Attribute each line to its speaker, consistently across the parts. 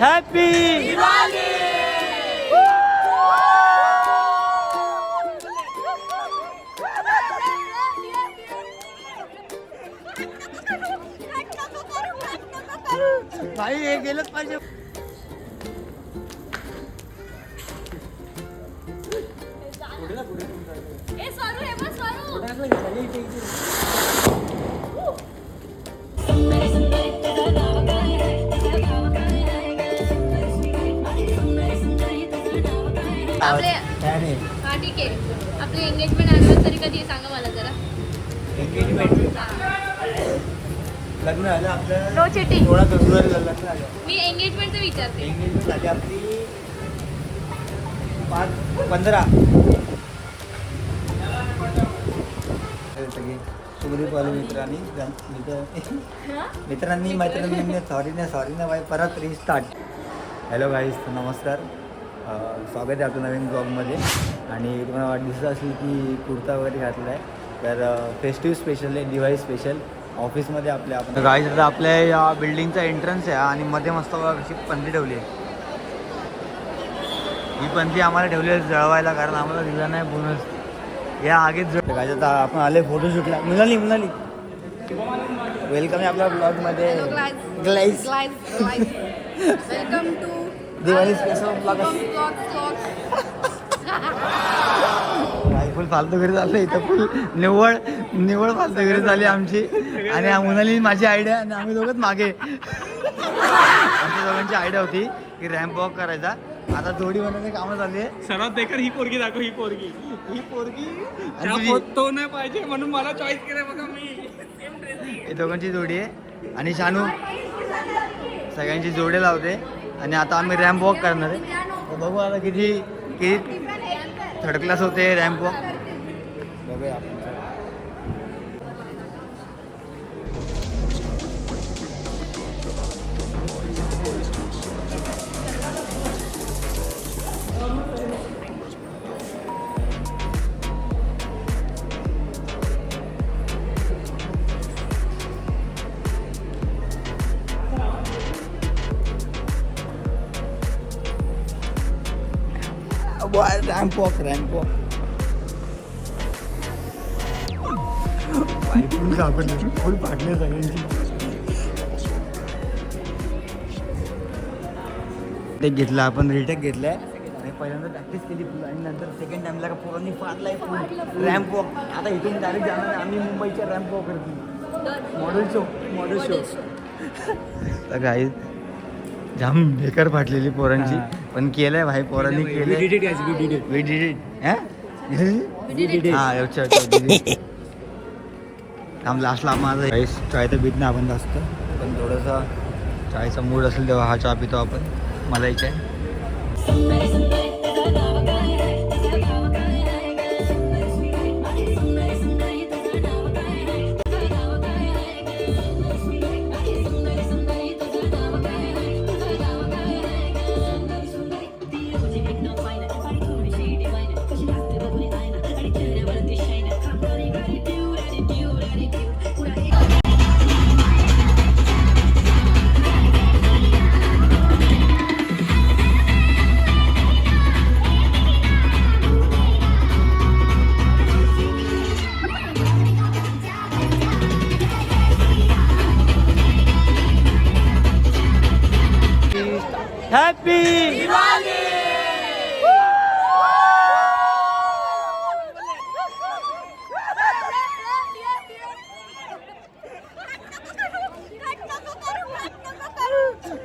Speaker 1: Happy भाई हे गेलंच पाहिजे.
Speaker 2: ए स्वरू हे बघ स्वरू
Speaker 1: लग्न झालं आपलं
Speaker 2: नो चिटिंग
Speaker 1: सोळा फेब्रुवारी लग्न झालं.
Speaker 2: मी एंगेजमेंटचं विचारते.
Speaker 1: एंगेजमेंट झाली आपली पाच पंधरा. सगळे सुग्रीपवाले मित्रांनी मित्र- मित्रांनी मैत्रिणींनी सॉरी ना सॉरी ना बाई परत रिस्टार्ट हॅलो गाईज नमस्कार. अं, स्वागत आहे आपलं नवीन ब्लॉगमध्ये आणि तुम्हाला वाढदिवस असेल की कुर्ता वगैरे घातला आहे तर फेस्टिव्ह स्पेशल आहे दिवाळी स्पेशल ऑफिसमध्ये आपल्या आपण गाईज आता आपल्या या बिल्डिंगचा एंट्रन्स आहे आणि मध्ये मस्त बघा कशी पंथी ठेवली आहे. ही पंथी आम्हाला ठेवली आहे जळवायला कारण आम्हाला दिला नाही बोनस या आगेच जळ काय आता आपण आले फोटोशूटला मुलाली मुलाली वेलकम आहे आपल्या ब्लॉगमध्ये ग्लाइस
Speaker 2: welcome to
Speaker 1: Diwali special vlog full फालतूगिरी झालं इथं. फुल निव्वळ निव्वळ फालतूगिरी झाली आमची. आणि मुलाली माझी आयडिया आणि आम्ही दोघंच मागे. आमच्या दोघांची आयडिया होती की रॅम्प वॉक करायचा. आता जोडी बनवण्याची कामं चालली आहे.
Speaker 3: सर्वात बेकार ही पोरगी दाखव ही पोरगी. ही पोरगी. तो नाही पाहिजे म्हणून मला चॉईस केलं बघा मी.
Speaker 1: हे दोघांची जोडी आहे. आणि शानू सगळ्यांची जोडे लावते. आणि आता आम्ही रॅम्प वॉक करणार आहे. बघू आता किती किती थर्ड क्लास होते रॅम्प वॉक बघूया फुल सापडले फुल फाटले सगळ्यांची टेक घेतला आपण रिटेक घेतलाय आणि पहिल्यांदा प्रॅक्टिस केली फुल आणि नंतर सेकंड टाइमला का पोरांनी फाडलाय फुल रॅम्प वॉक आता इथून डायरेक्ट जाणार. आम्ही मुंबईच्या रॅम्प वॉक करतो मॉडेल शो मॉडेल शो तर काही जाम बेकार फाटलेली पोरांची. पण केलंय भाई पोरांनी केलंय We did it. हा? हा, अच्छा, अच्छा, did it. आम लास्टला माझं राईस चाय तर बीत नाही आपण जास्त. पण थोडंसं चायचा मूड असेल तेव्हा हा चहा पितो आपण. मलाई चाय. हॅपी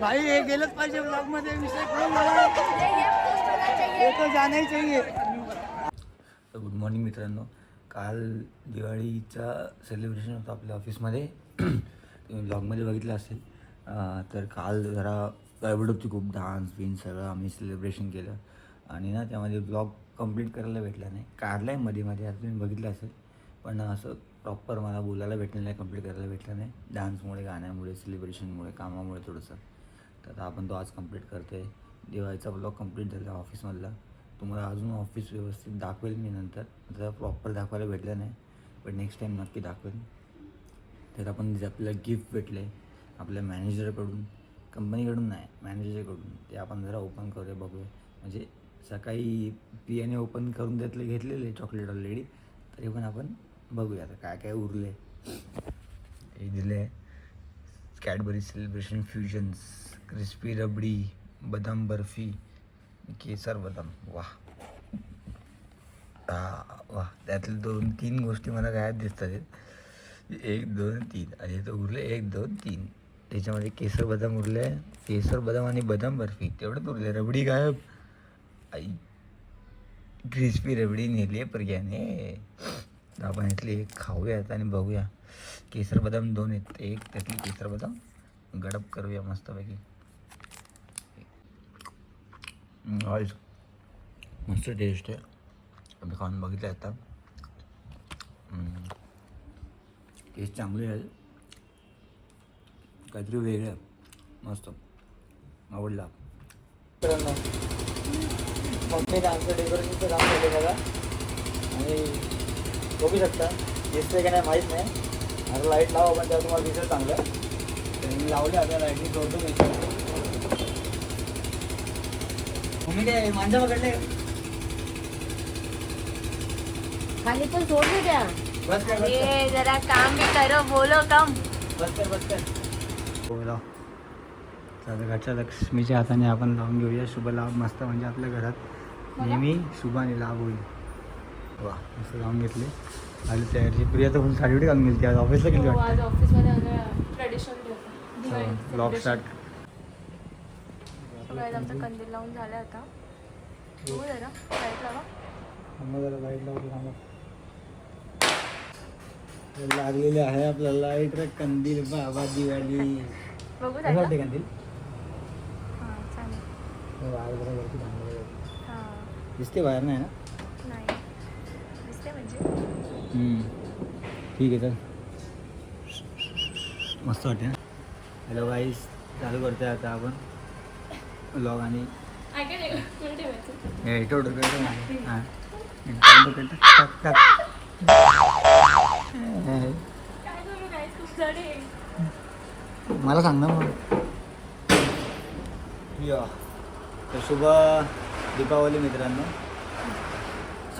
Speaker 1: भाई हे गेलंच पाहिजे ब्लॉगमध्ये विषय तो जाणार चाहिए गुड मॉर्निंग मित्रांनो. काल दिवाळीचा सेलिब्रेशन होतं आपल्या ऑफिसमध्ये तुम्ही ब्लॉगमध्ये बघितलं असेल. तर काल जरा गडबड होती खूप डान्स बिन्स सगळं आम्ही सेलिब्रेशन केलं. आणि ना त्यामध्ये ब्लॉग कंप्लीट करायला भेटला नाही. काढला आहे मध्ये मध्ये आता तुम्ही बघितलं असेल. पण असं प्रॉपर मला बोलायला भेटलं नाही कंप्लीट करायला भेटलं नाही. डान्समुळे गाण्यामुळे सेलिब्रेशनमुळे कामामुळे थोडंसं. तर आता आपण तो आज कंप्लीट करतो आहे दिवाळीचा ब्लॉग कंप्लीट झाला ऑफिसमधला तुम्हाला अजून ऑफिस व्यवस्थित दाखवेल मी नंतर. जर प्रॉपर दाखवायला भेटलं नाही पण नेक्स्ट टाईम नक्की दाखवेल त्यात आपण जे आपल्याला गिफ्ट भेटले आपल्या मॅनेजरकडून कंपनीकडून नाही मॅनेजरकडून. ते आपण जरा ओपन करूया बघूया. म्हणजे सकाळी पियाने ओपन करून त्यातले घेतलेले चॉकलेट ऑलरेडी तरी पण आपण बघूया आता काय काय उरले हे दिले Cadbury celebration fusions crispy rabri बदाम बर्फी केसर बदाम. वाह. वा त्यातले दोन तीन गोष्टी मला काय दिसतात. आहेत. एक दोन तीन. आणि तर उरले एक दोन तीन. त्याच्यामध्ये केसर बदाम उरले. केसर बदाम आणि बदाम बर्फी. तेवढंच उरले. रबडी गायब. आई. क्रिस्पी रबडी नेली आहे पर्याने आपण इथली एक खाऊयात आणि बघूया. केसर बदाम दोन आहेत. एक त्यातली केसर बदाम. गडप करूया मस्तपैकी. हम्म, ऑइल मस्त टेस्ट आहे. आम्ही खाऊन बघितलं आता. टेस्ट चांगली आहे. काहीतरी वेगळं. मस्त. आवडला.
Speaker 4: मित्रांनो मम्मीने आमचं डेकोरेशनचं काम केलं बघा. आणि बघू शकता दिसतंय का नाही माहीत नाही. आता लाइट लावा पण तेव्हा तुम्हाला दिसेल चांगलं. तर मी लावले आता लाईटिंग जोडतो मी. मम्मी काय मांजा पकडले?
Speaker 2: खाली पण सोडू द्या.
Speaker 4: बस
Speaker 2: जरा काम भी करो बोलो कम.
Speaker 4: बस कर बस कर.
Speaker 1: बोला आता घरच्या लक्ष्मीच्या हाताने आपण लावून घेऊया. शुभ लाभ मस्त म्हणजे आपल्या घरात नेहमी शुभ आणि लाभ होईल. वा मस्त लावून घेतले. आणि तयारी प्रिया तर फुल साडी घालून गेली आज ऑफिसला गेली
Speaker 2: हो,
Speaker 1: वाटतं.
Speaker 2: ऑफिसमध्ये ट्रेडिशनल
Speaker 1: ब्लॉग स्टार्ट
Speaker 2: आमचा कंदील लावून झाला आता. हो जरा लाइट लावा.
Speaker 1: लाइट लावतो लागलेले आहे आपला लाइट रे कंदील बाबा दिवाळी.
Speaker 2: बघू
Speaker 1: कसं वाटते कंदील?
Speaker 2: हां चालेल.
Speaker 1: बाहेर जरा वरती थांबवलं.
Speaker 2: हां.
Speaker 1: दिसते बाहेर नाही ना?
Speaker 2: नाही. दिसते म्हणजे.
Speaker 1: हम्म. ठीक आहे चल. मस्त वाटते ना? हॅलो गाईस चालू करतोय आता आपण. लॉग आणि
Speaker 2: ऐका नाही कुठे ठेवायचं.
Speaker 1: हे इथं ना. हां. ठेव. टाक, टाक. मला सांग ना मग. या. तर शुभ दीपावली मित्रांनो.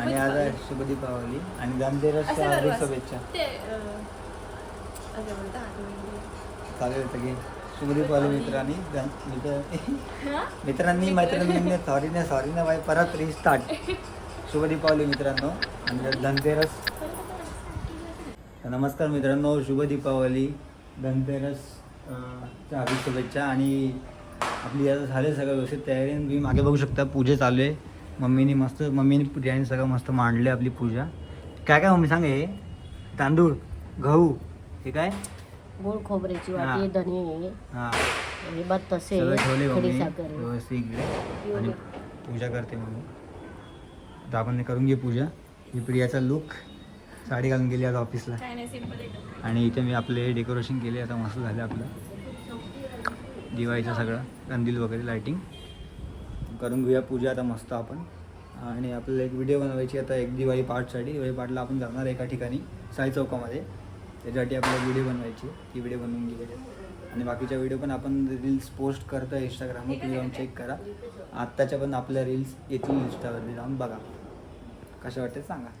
Speaker 1: आणि आज आहे शुभ दीपावली. आणि धनतेरसच्या
Speaker 2: असं
Speaker 1: हार्दिक
Speaker 2: करू,
Speaker 1: शुभेच्छा.
Speaker 2: ते असं.
Speaker 1: चालेल होतं की शुभ दीपावली मित्रांनी. धन- मित्र? मित्रांनी मैत्रिणींनी सॉरी ना सॉरी ना बाई. परत रिस्टार्ट शुभ दीपावली मित्रांनो. आणि धनतेरस. तर नमस्कार मित्रांनो. शुभ दीपावली. धनतेरस. हार्दिक शुभेच्छा आणि आपली आता झाले सगळं व्यवस्थित तयारी तुम्ही मागे बघू शकता पूजा चालू आहे. मम्मीनी मस्त मम्मीने पूजाने सगळं मस्त मांडले आपली पूजा. काय काय मम्मी सांग हे? तांदूळ गहू हे काय?
Speaker 5: गोड खोबऱ्याची. वाटी धने
Speaker 1: हां.
Speaker 5: बत्तसे
Speaker 1: ठेवले मम्मी. व्यवस्थित इकडे. आणि पूजा करते मम्मी. तर आपण करून घे पूजा. ही प्रियाचा लुक साडी घालून गेली आज ऑफिसला. आणि इथे मी आपले डेकोरेशन केले आता मस्त झालं आपलं. दिवाळीचं सगळं कंदील वगैरे लायटिंग करून घेऊया पूजा आता मस्त आपण. आणि आपल्याला एक व्हिडिओ बनवायची आता एक दिवाळी पार्टसाठी दिवाळी पार्टला आपण जाणार एका ठिकाणी साई चौकामध्ये. त्याच्यासाठी आपल्याला व्हिडिओ बनवायची ती व्हिडिओ बनवून घेऊ आणि बाकीच्या व्हिडिओ पण आपण रील्स पोस्ट करतो इंस्टाग्रामवर तुम्ही जाऊन चेक करा. आत्ताच्या पण आपल्या रील्स येतील इंस्टावरती जाऊन बघा. कशा वाटते सांगा.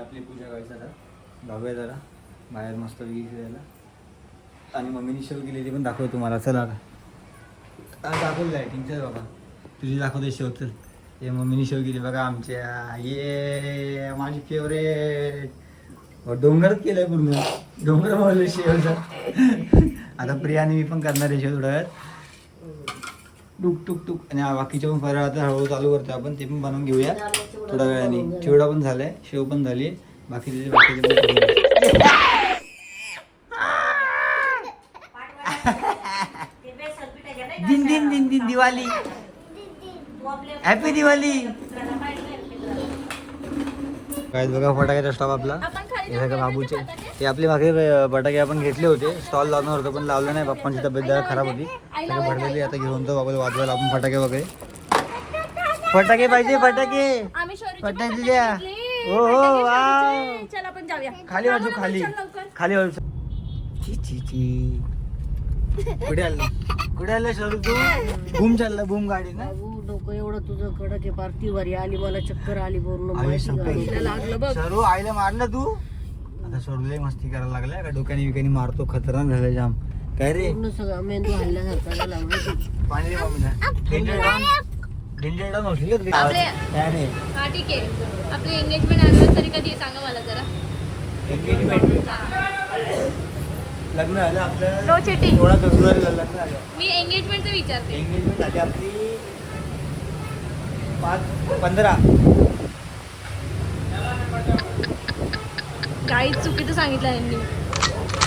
Speaker 1: आपली पूजा करायची आता. जाऊया जरा बाहेर मस्त वेगळी द्यायला. आणि मम्मीनी शेव केली ती पण दाखव तुम्हाला. चला आज दाखवलं लायटिंगचं बाबा. तुझी दाखवते शेव चल हे मम्मीनी शेव केली बघा आमच्या. ये माझी फेवरेट डोंगरच केलंय पूर्ण. डोंगर बोलले शेवचा आता प्रियाने मी पण करणार आहे शेव थोड्या वेळात टुक टुक टुक. आणि बाकीचे पण फराळ आता हळूहळू चालू करतो आपण ते पण बनवून घेऊया थोड्या वेळाने. चिवडा पण झालाय शेव पण झाली. बाकीचे बाकीचे. दिन दिन दिन दिन दिवाळी. हॅपी दिवाळी. काय बघा फटाक्याचा स्टॉप आपला. हे सगळं बाबूचे. ते आपले मागे अं, फटाके आपण घेतले होते. स्टॉल लावणार होतो पण लावलं नाही. बाप्पांची तब्येत जरा खराब होती. भरलेली आता घेऊन तो बाबा वाजवायला. आपण फटाके वगैरे. फटाके पाहिजे फटाके. फटाके द्या. हो, हो,
Speaker 2: जाऊया.
Speaker 1: खाली
Speaker 2: आम्हाला
Speaker 1: खाली. खाली बाजू ची ची ची. कुठे आलं? कुठे आलं शरू तू? बूम चालला बूम गाडी ना
Speaker 5: डोकं एवढं तुझं कडक आहे. पार्टीवर आली मला चक्कर आली. का? लागलं बघ.
Speaker 1: आईला मारलं तू? आता शरूला मस्ती करायला लागलाय. का डोक्याने विकाने मारतो खतरनाक झालं जाम. काय रे?
Speaker 5: पूर्ण सगळं मेंदू हल्ल्यासारखा
Speaker 1: पाणी डेंजर डाऊन का?
Speaker 2: आपले-
Speaker 1: काय नाही
Speaker 2: हा ठीक आहे. आपली एंगेजमेंट अनिव्हर्सरी कधी आहे? सांगा मला जरा.
Speaker 1: एंगेजमेंट लग्न झालं आपलं.
Speaker 2: नो चिटिंग
Speaker 1: सोळा फेब्रुवारीला लग्न झालं.
Speaker 2: मी एंगेजमेंटचं विचारते.
Speaker 1: एंगेजमेंट झाली आपली पाच पंधरा.
Speaker 2: काही चुकीचं सांगितलं यांनी.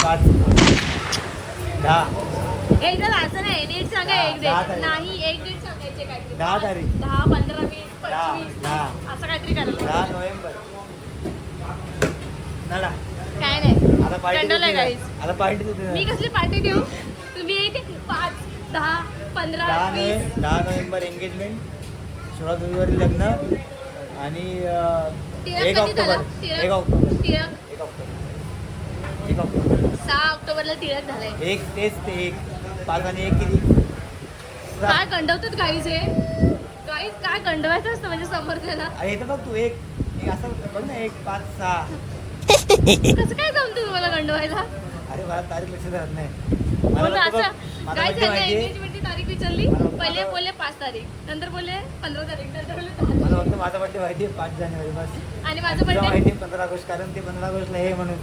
Speaker 1: पाच. दहा.
Speaker 2: एकदा असं नाही सांगा एक
Speaker 1: दहा
Speaker 2: डेट
Speaker 1: तारीख.
Speaker 2: नाही एक डेट सांगायचे काहीतरी.
Speaker 1: दहा तारीख.
Speaker 2: दहा पंधरा वीस
Speaker 1: दहा
Speaker 2: पंचवीस
Speaker 1: दहा.
Speaker 2: असं काहीतरी करायला
Speaker 1: नोव्हेंबर. नाला
Speaker 2: काय नाही.
Speaker 1: आता पार्टी
Speaker 2: कंडोला
Speaker 1: देते
Speaker 2: guys.
Speaker 1: ना. आता पार्टी देते
Speaker 2: मी
Speaker 1: ना.
Speaker 2: कसली पार्टी देऊ? तुम्ही एक पाच दहा पंधरा
Speaker 1: दहा
Speaker 2: वीस.
Speaker 1: नोव्हेंबर दहा नोव्हेंबर एंगेजमेंट सोळा फेब्रुवारी लग्न. आणि एक ऑक्टोबर? एक ऑक्टोबर.
Speaker 2: टिळक?
Speaker 1: एक ऑक्टोबर. एक ऑक्टोबर.
Speaker 2: सहा ऑक्टोबरला टिळक झालाय.
Speaker 1: एक तेच ते एक. पाच आणि एक किती.
Speaker 2: काय कंडवतात काहीच हे? काही काय कंडवायचं असतं म्हणजे समोरच्याला
Speaker 1: अरे इथं बघ तू एक एक असं बघ ना एक पाच सहा.
Speaker 2: कसं काय जमतं तुम्हाला कंडवायला
Speaker 1: अरे मला तारीख लक्षात राहत नाही. मला
Speaker 2: म्हणून
Speaker 1: फक्त बघ,
Speaker 2: असं काय झालं
Speaker 1: माहितीये
Speaker 2: एंगेजमेंटची तारीख विचारली? पहिले बोलले पाच तारीख नंतर बोलले पंधरा तारीख नंतर बोलले
Speaker 1: मला. फक्त माझा बर्थडे माहिती आहे पाच जानेवारी बस.
Speaker 2: आणि माझं
Speaker 1: तुला
Speaker 2: बर्थडे
Speaker 1: माहिती आहे पंधरा ऑगस्ट कारण ते पंधरा ऑगस्टला हे म्हणून.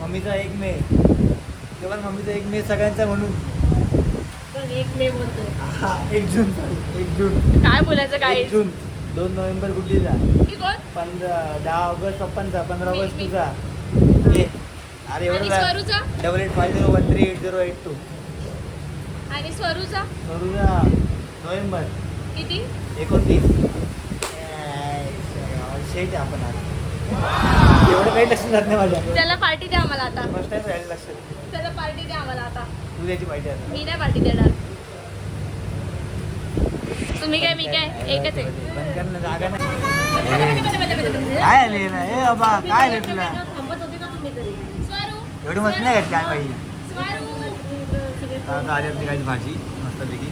Speaker 1: मम्मीचा एक मे. ते पण मम्मीचा एक मे सगळ्यांचा म्हणून.
Speaker 5: एक मे बोलतोय.
Speaker 1: हा, एक जून एक जून.
Speaker 2: काय बोलायचं काय
Speaker 1: एक जून दोन नोव्हेंबर गुड्डीचा
Speaker 2: की कोण
Speaker 1: पंधरा दहा ऑगस्ट पप्पांचा पंधरा
Speaker 2: मी-
Speaker 1: ऑगस्ट
Speaker 2: मी.
Speaker 1: तुझा. ये. अरे
Speaker 2: आणि
Speaker 1: एवढं
Speaker 2: स्वरूचा?
Speaker 1: Double eight five zero one three eight zero eight two
Speaker 2: आणि स्वरूचा
Speaker 1: स्वरूचा नोव्हेंबर.
Speaker 2: किती?
Speaker 1: एकोणतीस. शेट आपण आज. एवढं काही राहत नाही माझ्या.
Speaker 2: त्याला पार्टी द्या आम्हाला आता.
Speaker 1: फर्स्ट टाइम राहिलं लक्षात
Speaker 2: त्याला पार्टी द्या आम्हाला आता.
Speaker 1: तू द्यायची पाहिजे आता.
Speaker 2: मी नाही पार्टी देणार. तुम्ही काय मी काय? एकच आहे.
Speaker 1: जागा नाही. काय आले ना ए बाबा काय आले तुला?
Speaker 5: थांबत होते का तुम्ही तरी
Speaker 1: एवढी मस्त नाही काय पाहिजे आता आली आपली काही भाजी मस्तपैकी.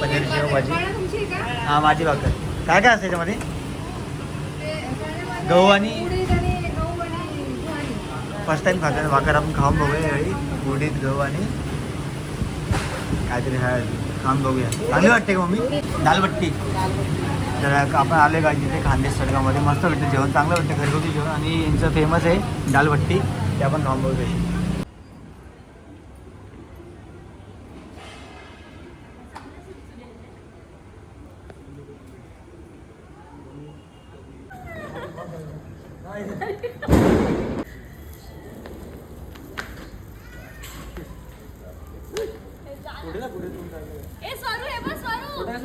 Speaker 1: पनीर शेव भाजी? हा माझी भाकर. काय काय असतं त्याच्यामध्ये गहू आणि फर्स्ट टाइम खातो भाकर आपण खाऊन बघूया यावेळी उडीद गहू आणि काहीतरी हा खाऊन बघूया. चांगली वाटते का मम्मी? दालबट्टी तर आपण आले का जिथे खानदेश सडगावमध्ये मस्त भेटतं जेवण. चांगलं भेटतं घरगुती जेवण. आणि यांचं फेमस आहे दालबट्टी ते आपण खाऊन बघूया.